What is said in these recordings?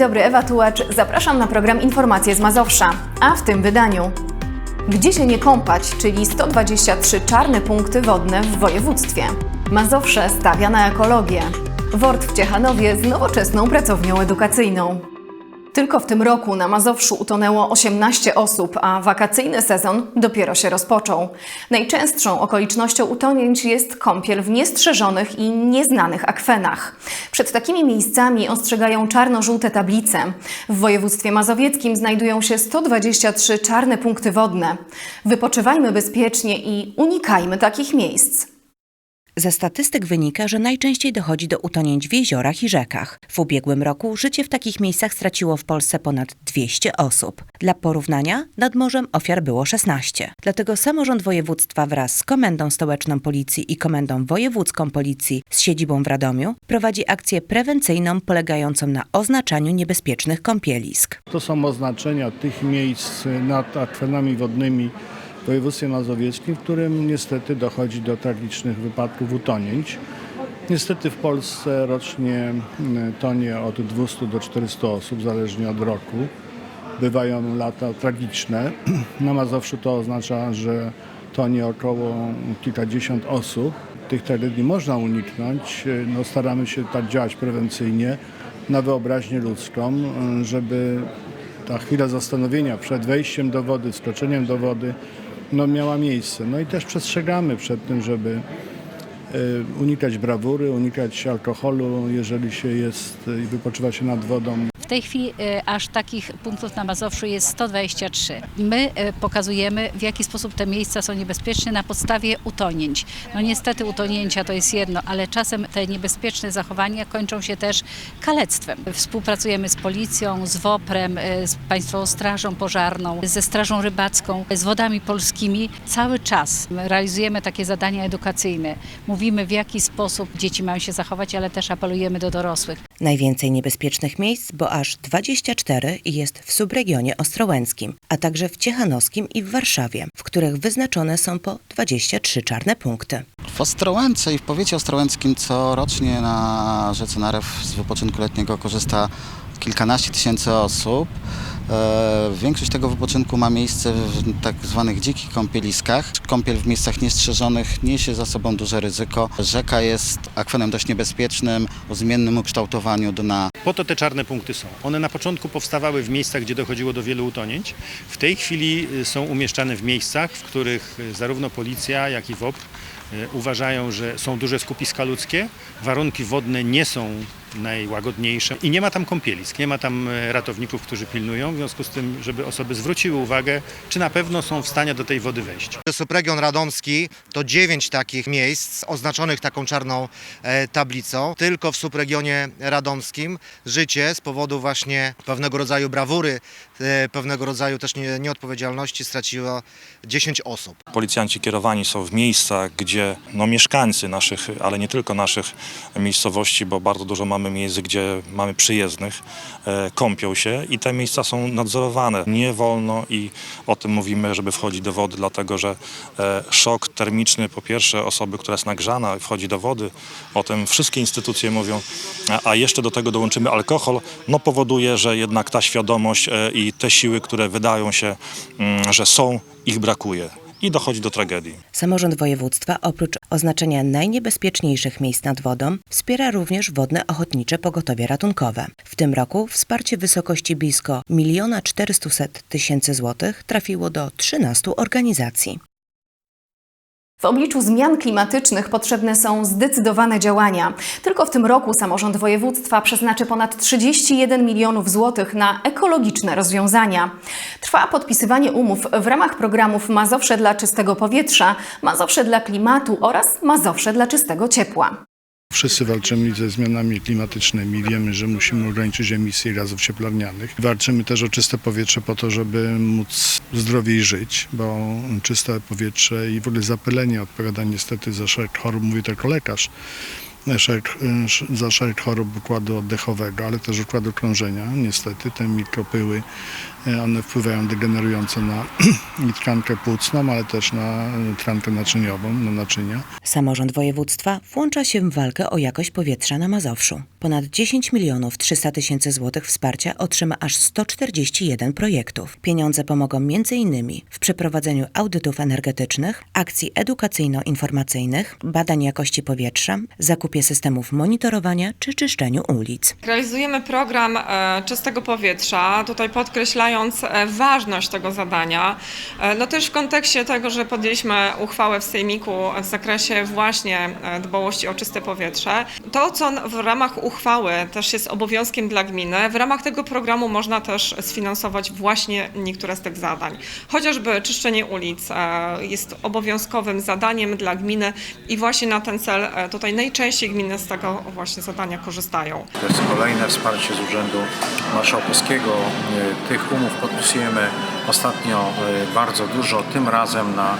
Dobry, Ewa Tułacz. Zapraszam na program Informacje z Mazowsza. A w tym wydaniu. Gdzie się nie kąpać, czyli 123 czarne punkty wodne w województwie. Mazowsze stawia na ekologię. Wort w Ciechanowie z nowoczesną pracownią edukacyjną. Tylko w tym roku na Mazowszu utonęło 18 osób, a wakacyjny sezon dopiero się rozpoczął. Najczęstszą okolicznością utonięć jest kąpiel w niestrzeżonych i nieznanych akwenach. Przed takimi miejscami ostrzegają czarno-żółte tablice. W województwie mazowieckim znajdują się 123 czarne punkty wodne. Wypoczywajmy bezpiecznie i unikajmy takich miejsc. Ze statystyk wynika, że najczęściej dochodzi do utonięć w jeziorach i rzekach. W ubiegłym roku życie w takich miejscach straciło w Polsce ponad 200 osób. Dla porównania nad morzem ofiar było 16. Dlatego samorząd województwa wraz z Komendą Stołeczną Policji i Komendą Wojewódzką Policji z siedzibą w Radomiu prowadzi akcję prewencyjną polegającą na oznaczaniu niebezpiecznych kąpielisk. To są oznaczenia tych miejsc nad akwenami wodnymi w województwie mazowieckim, w którym niestety dochodzi do tragicznych wypadków utonięć. Niestety w Polsce rocznie mm, tonie od 200 do 400 osób, zależnie od roku. Bywają lata tragiczne. Na Mazowszu to oznacza, że tonie około kilkadziesiąt osób. Tych tragedii można uniknąć. No, staramy się tak działać prewencyjnie na wyobraźnię ludzką, żeby ta chwila zastanowienia przed wejściem do wody, wskoczeniem do wody no, miała miejsce. No i też przestrzegamy przed tym, żeby y, unikać brawury, unikać alkoholu, jeżeli się jest i wypoczywa się nad wodą. Tej chwili e, aż takich punktów na Mazowszu jest 123. My e, pokazujemy, w jaki sposób te miejsca są niebezpieczne na podstawie utonięć. No niestety utonięcia to jest jedno, ale czasem te niebezpieczne zachowania kończą się też kalectwem. Współpracujemy z policją, z WOPR-em, e, z Państwową Strażą Pożarną, ze Strażą Rybacką, z Wodami Polskimi. Cały czas realizujemy takie zadania edukacyjne. Mówimy, w jaki sposób dzieci mają się zachować, ale też apelujemy do dorosłych. Najwięcej niebezpiecznych miejsc, bo aż 24 jest w subregionie ostrołęckim, a także w Ciechanowskim i w Warszawie, w których wyznaczone są po 23 czarne punkty. W Ostrołęce i w powiecie ostrołęckim corocznie na rzece Narew z wypoczynku letniego korzysta kilkanaście tysięcy osób. E, Większość tego wypoczynku ma miejsce w tak zwanych dzikich kąpieliskach. Kąpiel w miejscach niestrzeżonych niesie za sobą duże ryzyko. Rzeka jest akwenem dość niebezpiecznym, o zmiennym ukształtowaniu dna. Po to te czarne punkty są. One na początku powstawały w miejscach, gdzie dochodziło do wielu utonięć. W tej chwili y, są umieszczane w miejscach, w których y, zarówno policja, jak i WOPR y, uważają, że są duże skupiska ludzkie, warunki wodne nie są najłagodniejsze i nie ma tam kąpielisk, nie ma tam e, ratowników, którzy pilnują, w związku z tym, żeby osoby zwróciły uwagę, czy na pewno są w stanie do tej wody wejść. Subregion Radomski to dziewięć takich miejsc oznaczonych taką czarną e, tablicą. Tylko w subregionie radomskim życie z powodu właśnie pewnego rodzaju brawury, e, pewnego rodzaju też nie, nieodpowiedzialności straciło 10 osób. Policjanci kierowani są w miejsca, gdzie no, mieszkańcy naszych, ale nie tylko naszych miejscowości, bo bardzo dużo mamy miejsc, gdzie mamy przyjezdnych, e, kąpią się i te miejsca są nadzorowane. Nie wolno i o tym mówimy, żeby wchodzić do wody, dlatego że e, szok termiczny, po pierwsze osoby, która jest nagrzana i wchodzi do wody, o tym wszystkie instytucje mówią, a, a jeszcze do tego dołączymy alkohol, no powoduje, że jednak ta świadomość e, i te siły, które wydają się, mm, że są, ich brakuje i dochodzi do tragedii. Samorząd województwa oprócz oznaczenia najniebezpieczniejszych miejsc nad wodą wspiera również wodne ochotnicze pogotowie ratunkowe. W tym roku wsparcie w wysokości blisko 1 400 tysięcy złotych trafiło do 13 organizacji. W obliczu zmian klimatycznych potrzebne są zdecydowane działania. Tylko w tym roku samorząd województwa przeznaczy ponad 31 milionów złotych na ekologiczne rozwiązania. Trwa podpisywanie umów w ramach programów Mazowsze dla czystego powietrza, Mazowsze dla klimatu oraz Mazowsze dla czystego ciepła. Wszyscy walczymy ze zmianami klimatycznymi. Wiemy, że musimy ograniczyć emisję gazów cieplarnianych. Walczymy też o czyste powietrze po to, żeby móc zdrowiej żyć, bo czyste powietrze i w ogóle zapylenie odpowiada niestety za szereg chorób, mówię to jako lekarz. Szereg, sz- za szereg chorób układu oddechowego, ale też układu krążenia. Niestety te mikropyły, e, one wpływają degenerująco na tkankę płucną, ale też na e, tkankę naczyniową, na naczynia. Samorząd województwa włącza się w walkę o jakość powietrza na Mazowszu. Ponad 10 milionów 300 tysięcy złotych wsparcia otrzyma aż 141 projektów. Pieniądze pomogą m.in. w przeprowadzeniu audytów energetycznych, akcji edukacyjno-informacyjnych, badań jakości powietrza, zakupie systemów monitorowania czy czyszczeniu ulic. Realizujemy program e, czystego powietrza, tutaj podkreślając e, ważność tego zadania. E, No też w kontekście tego, że podjęliśmy uchwałę w Sejmiku w zakresie właśnie dbałości o czyste powietrze. To, co w ramach uchwały też jest obowiązkiem dla gminy, w ramach tego programu można też sfinansować właśnie niektóre z tych zadań. Chociażby czyszczenie ulic jest obowiązkowym zadaniem dla gminy i właśnie na ten cel tutaj najczęściej gminy z tego właśnie zadania korzystają. To jest kolejne wsparcie z Urzędu Marszałkowskiego. Y, Tych umów podpisujemy ostatnio y, bardzo dużo, tym razem na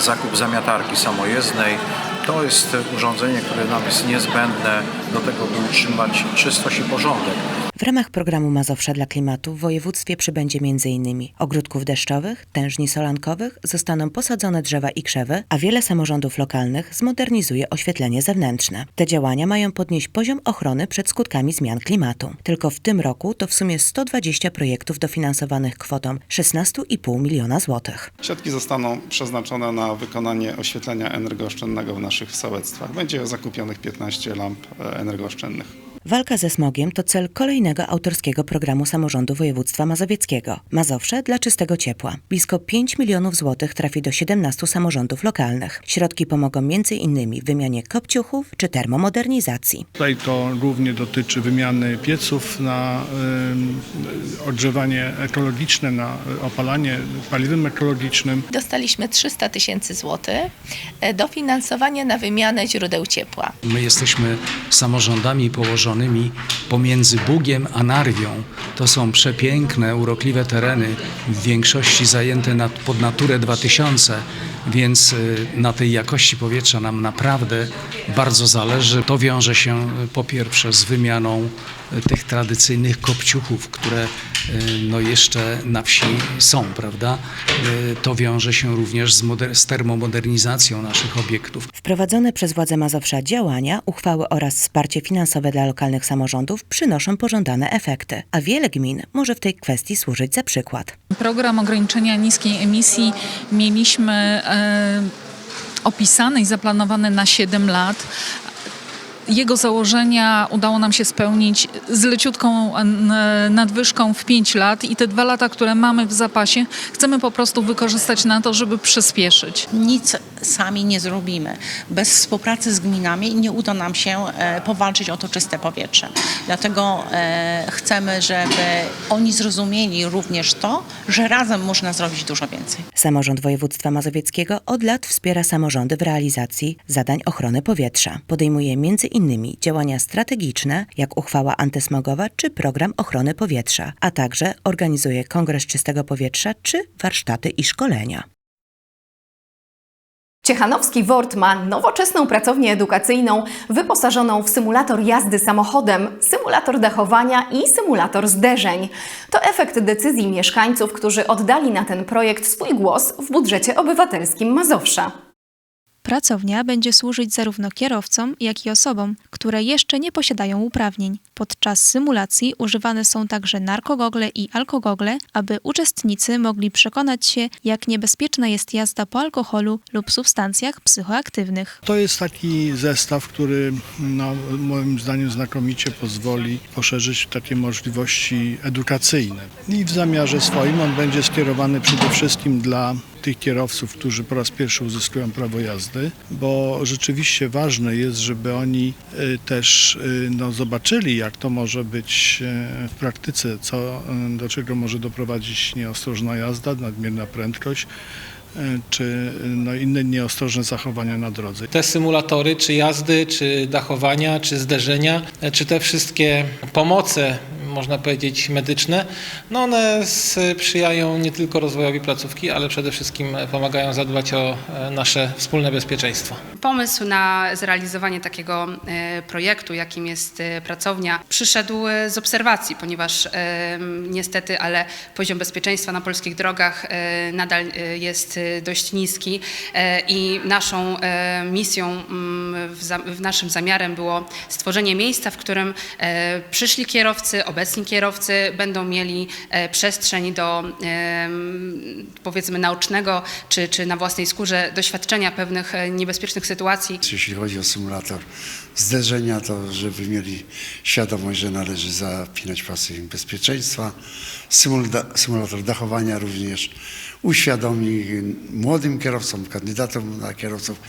zakup zamiatarki samojezdnej. To jest urządzenie, które nam jest niezbędne do tego, by utrzymać czystość i porządek. W ramach programu Mazowsza dla Klimatu w województwie przybędzie m.in. ogródków deszczowych, tężni solankowych, zostaną posadzone drzewa i krzewy, a wiele samorządów lokalnych zmodernizuje oświetlenie zewnętrzne. Te działania mają podnieść poziom ochrony przed skutkami zmian klimatu. Tylko w tym roku to w sumie 120 projektów dofinansowanych kwotą 16,5 miliona złotych. Środki zostaną przeznaczone na wykonanie oświetlenia energooszczędnego w naszych sołectwach. Będzie zakupionych 15 lamp e, energooszczędnych. Walka ze smogiem to cel kolejnego autorskiego programu samorządu województwa mazowieckiego. Mazowsze dla czystego ciepła. Blisko 5 milionów złotych trafi do 17 samorządów lokalnych. Środki pomogą m.in. w wymianie kopciuchów czy termomodernizacji. Tutaj to głównie dotyczy wymiany pieców na y, ekologiczne, na opalanie paliwem ekologicznym. Dostaliśmy 300 tysięcy złotych e, dofinansowanie na wymianę źródeł ciepła. My jesteśmy samorządami położonymi pomiędzy Bugiem a Narwią. To są przepiękne, urokliwe tereny, w większości zajęte nad, pod Naturę 2000, więc y, na tej jakości powietrza nam naprawdę bardzo zależy. To wiąże się y, po pierwsze z wymianą tych tradycyjnych kopciuchów, które y, no jeszcze na wsi są, prawda? Y, To wiąże się również z, z termomodernizacją naszych obiektów. Wprowadzone przez władze Mazowsza działania, uchwały oraz wsparcie finansowe dla lokalnych samorządów przynoszą pożądane efekty, a wiele gmin może w tej kwestii służyć za przykład. Program ograniczenia niskiej emisji mieliśmy e, opisany i zaplanowany na 7 lat. Jego założenia udało nam się spełnić z leciutką nadwyżką w 5 lat i te dwa lata, które mamy w zapasie, chcemy po prostu wykorzystać na to, żeby przyspieszyć. Nic sami nie zrobimy. Bez współpracy z gminami nie uda nam się e, powalczyć o to czyste powietrze. Dlatego e, chcemy, żeby oni zrozumieli również to, że razem można zrobić dużo więcej. Samorząd województwa mazowieckiego od lat wspiera samorządy w realizacji zadań ochrony powietrza. Podejmuje m.in. działania strategiczne, jak uchwała antysmogowa czy program ochrony powietrza, a także organizuje Kongres Czystego Powietrza czy warsztaty i szkolenia. Ciechanowski WORD ma nowoczesną pracownię edukacyjną wyposażoną w symulator jazdy samochodem, symulator dachowania i symulator zderzeń. To efekt decyzji mieszkańców, którzy oddali na ten projekt swój głos w budżecie obywatelskim Mazowsza. Pracownia będzie służyć zarówno kierowcom, jak i osobom, które jeszcze nie posiadają uprawnień. Podczas symulacji używane są także narkogogle i alkogogle, aby uczestnicy mogli przekonać się, jak niebezpieczna jest jazda po alkoholu lub substancjach psychoaktywnych. To jest taki zestaw, który no, moim zdaniem znakomicie pozwoli poszerzyć takie możliwości edukacyjne. I w zamiarze swoim on będzie skierowany przede wszystkim dla tych kierowców, którzy po raz pierwszy uzyskują prawo jazdy, bo rzeczywiście ważne jest, żeby oni y, też y, no, zobaczyli, jak to może być y, w praktyce, co, do czego może doprowadzić nieostrożna jazda, nadmierna prędkość, czy no, inne nieostrożne zachowania na drodze. Te symulatory, czy jazdy, czy dachowania, czy zderzenia, czy te wszystkie pomoce można powiedzieć, medyczne, no one sprzyjają nie tylko rozwojowi placówki, ale przede wszystkim pomagają zadbać o e, nasze wspólne bezpieczeństwo. Pomysł na zrealizowanie takiego e, projektu, jakim jest e, pracownia, przyszedł z obserwacji, ponieważ niestety, ale poziom bezpieczeństwa na polskich drogach nadal jest dość niski i naszą misją, mm, w, naszym zamiarem było stworzenie miejsca, w którym przyszli kierowcy, obecni kierowcy będą mieli e, przestrzeń do powiedzmy naocznego czy, czy na własnej skórze doświadczenia pewnych e, niebezpiecznych sytuacji. Jeśli chodzi o symulator zderzenia, to żeby mieli świadomość, że należy zapinać pasy bezpieczeństwa. Symulator dachowania również uświadomi młodym kierowcom, kandydatom na kierowców,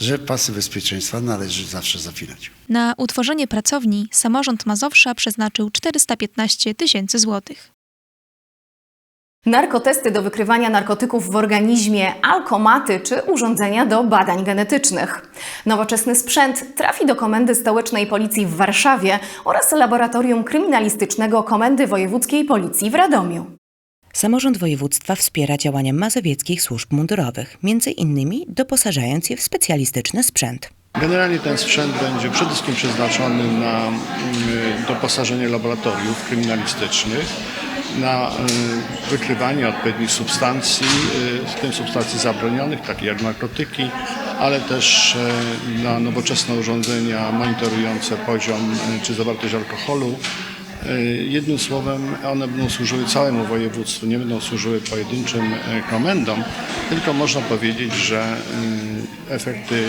że pasy bezpieczeństwa należy zawsze zapinać. Na utworzenie pracowni samorząd Mazowsza przeznaczył 415 tysięcy złotych. Narkotesty do wykrywania narkotyków w organizmie, alkomaty czy urządzenia do badań genetycznych. Nowoczesny sprzęt trafi do Komendy Stołecznej Policji w Warszawie oraz Laboratorium Kryminalistycznego Komendy Wojewódzkiej Policji w Radomiu. Samorząd województwa wspiera działania mazowieckich służb mundurowych, między innymi doposażając je w specjalistyczny sprzęt. Generalnie ten sprzęt będzie przede wszystkim przeznaczony na mm, doposażenie laboratoriów kryminalistycznych, na y, wykrywanie odpowiednich substancji, y, w tym substancji zabronionych, takich jak narkotyki, ale też y, na nowoczesne urządzenia monitorujące poziom czy zawartość alkoholu. Y, Jednym słowem, one będą służyły całemu województwu, nie będą służyły pojedynczym y, komendom, tylko można powiedzieć, że y, efekty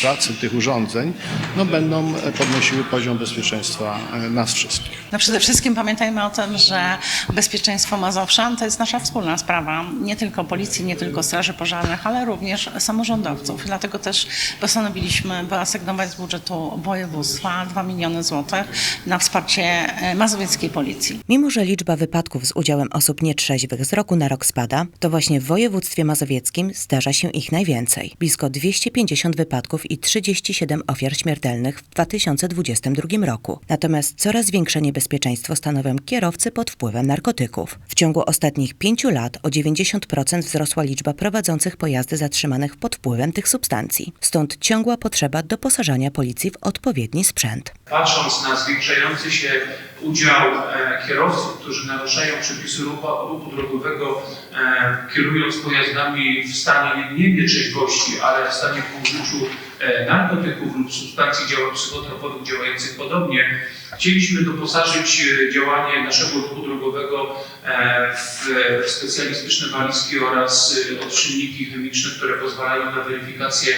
pracy tych urządzeń no, będą podnosiły poziom bezpieczeństwa e, nas wszystkich. No przede wszystkim pamiętajmy o tym, że bezpieczeństwo Mazowszan to jest nasza wspólna sprawa. Nie tylko policji, nie tylko straży pożarnych, ale również samorządowców. Dlatego też postanowiliśmy wyasygnować z budżetu województwa 2 miliony złotych na wsparcie e, mazowieckiej policji. Mimo, że liczba wypadków z udziałem osób nietrzeźwych z roku na rok spada, to właśnie w województwie mazowieckim zdarza się ich najwięcej. Blisko 250 wypadków i 37 ofiar śmiertelnych w 2022 roku. Natomiast coraz większe niebezpieczeństwo stanowią kierowcy pod wpływem narkotyków. W ciągu ostatnich pięciu lat o 90% wzrosła liczba prowadzących pojazdy zatrzymanych pod wpływem tych substancji. Stąd ciągła potrzeba doposażania policji w odpowiedni sprzęt. Patrząc na zwiększający się udział e, kierowców, którzy naruszają przepisy ruchu, drogowego, e, kierując pojazdami w stanie nie nietrzeźwości, ale w stanie po użyciu e, narkotyków lub substancji psychotropowych działających podobnie, chcieliśmy doposażyć działanie naszego ruchu drogowego w, specjalistyczne walizki oraz odczynniki chemiczne, które pozwalają na weryfikację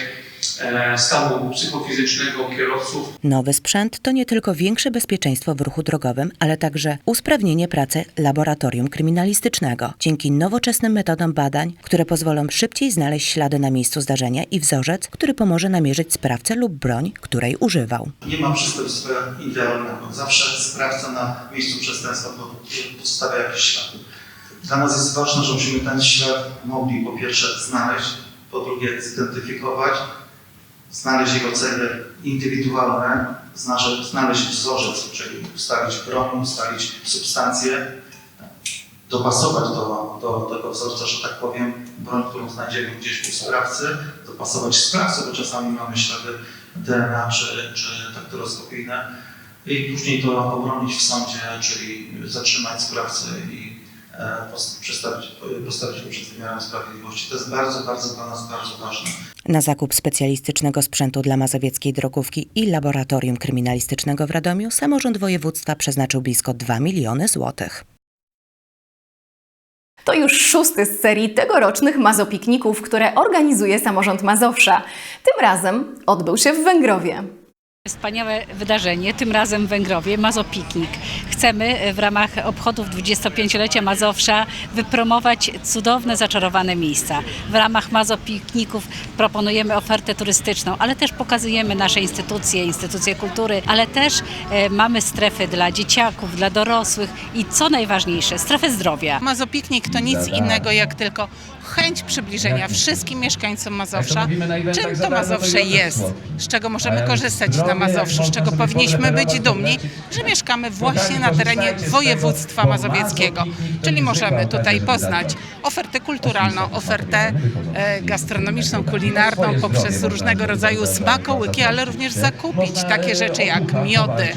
stanu psychofizycznego kierowców Nowy sprzęt to nie tylko większe bezpieczeństwo w ruchu drogowym, ale także usprawnienie pracy laboratorium kryminalistycznego dzięki nowoczesnym metodom badań, które pozwolą szybciej znaleźć ślady na miejscu zdarzenia i wzorzec, który pomoże namierzyć sprawcę lub broń, której używał. Nie ma przestępstwa idealnego. Zawsze sprawca na miejscu przestępstwa po- pozostawia jakiś ślad. Dla nas jest ważne, żebyśmy ten ślad mogli po pierwsze znaleźć, po drugie zidentyfikować, znaleźć jego cele indywidualne, znaleźć wzorzec, czyli ustalić broń, ustalić substancję, dopasować do, do tego wzorca, że tak powiem, broń, którą znajdziemy gdzieś u sprawcy, dopasować sprawcę, bo czasami mamy ślady DNA czy, czy daktyloskopijne i później to obronić w sądzie, czyli zatrzymać sprawcę i postawić go przed wymiarem sprawiedliwości. To jest bardzo, bardzo dla nas bardzo ważne. Na zakup specjalistycznego sprzętu dla mazowieckiej drogówki i laboratorium kryminalistycznego w Radomiu samorząd województwa przeznaczył blisko 2 miliony złotych. To już szósty z serii tegorocznych mazopikników, które organizuje samorząd Mazowsza. Tym razem odbył się w Węgrowie. Wspaniałe wydarzenie, tym razem w Węgrowie, Mazopiknik. Chcemy e, w ramach obchodów 25-lecia Mazowsza wypromować cudowne, zaczarowane miejsca. W ramach Mazopikników proponujemy ofertę turystyczną, ale też pokazujemy nasze instytucje, instytucje kultury, ale też e, mamy strefy dla dzieciaków, dla dorosłych i co najważniejsze, strefę zdrowia. Mazopiknik to nic innego jak tylko chęć przybliżenia wszystkim mieszkańcom Mazowsza, czym to Mazowsze jest, z czego możemy korzystać dla Mazowszu, z czego powinniśmy być dumni, że mieszkamy właśnie na terenie województwa mazowieckiego. Czyli możemy tutaj poznać ofertę kulturalną, ofertę e, gastronomiczną, kulinarną poprzez różnego rodzaju smakołyki, ale również zakupić takie rzeczy jak miody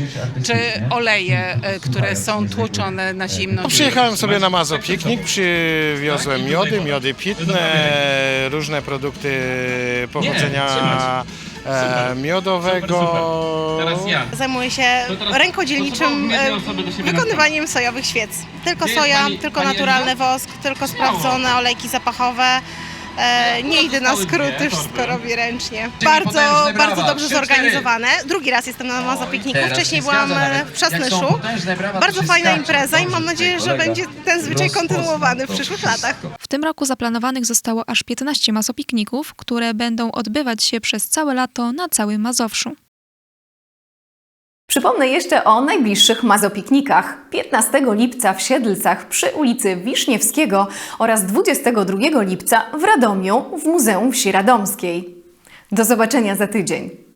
czy oleje, e, które są tłoczone na zimno. Przyjechałem sobie na Mazo Piknik, przywiozłem miody, miody pitne, różne produkty pochodzenia e, miodowego. Zajmuję się rękodzielniczym e, wykonywaniem sojowych świec. Tylko soja, tylko naturalny wosk, tylko sprawdzone olejki zapachowe. E, Nie idę na skróty, wszystko robię ręcznie. Bardzo, bardzo dobrze zorganizowane. Drugi raz jestem na Mazopikniku, wcześniej byłam e, w Przasnyszu. Bardzo fajna impreza i mam nadzieję, że będzie ten zwyczaj kontynuowany w przyszłych latach. W tym roku zaplanowanych zostało aż 15 mazopikników, które będą odbywać się przez całe lato na całym Mazowszu. Przypomnę jeszcze o najbliższych mazopiknikach. 15 lipca w Siedlcach przy ulicy Wiszniewskiego oraz 22 lipca w Radomiu w Muzeum Wsi Radomskiej. Do zobaczenia za tydzień.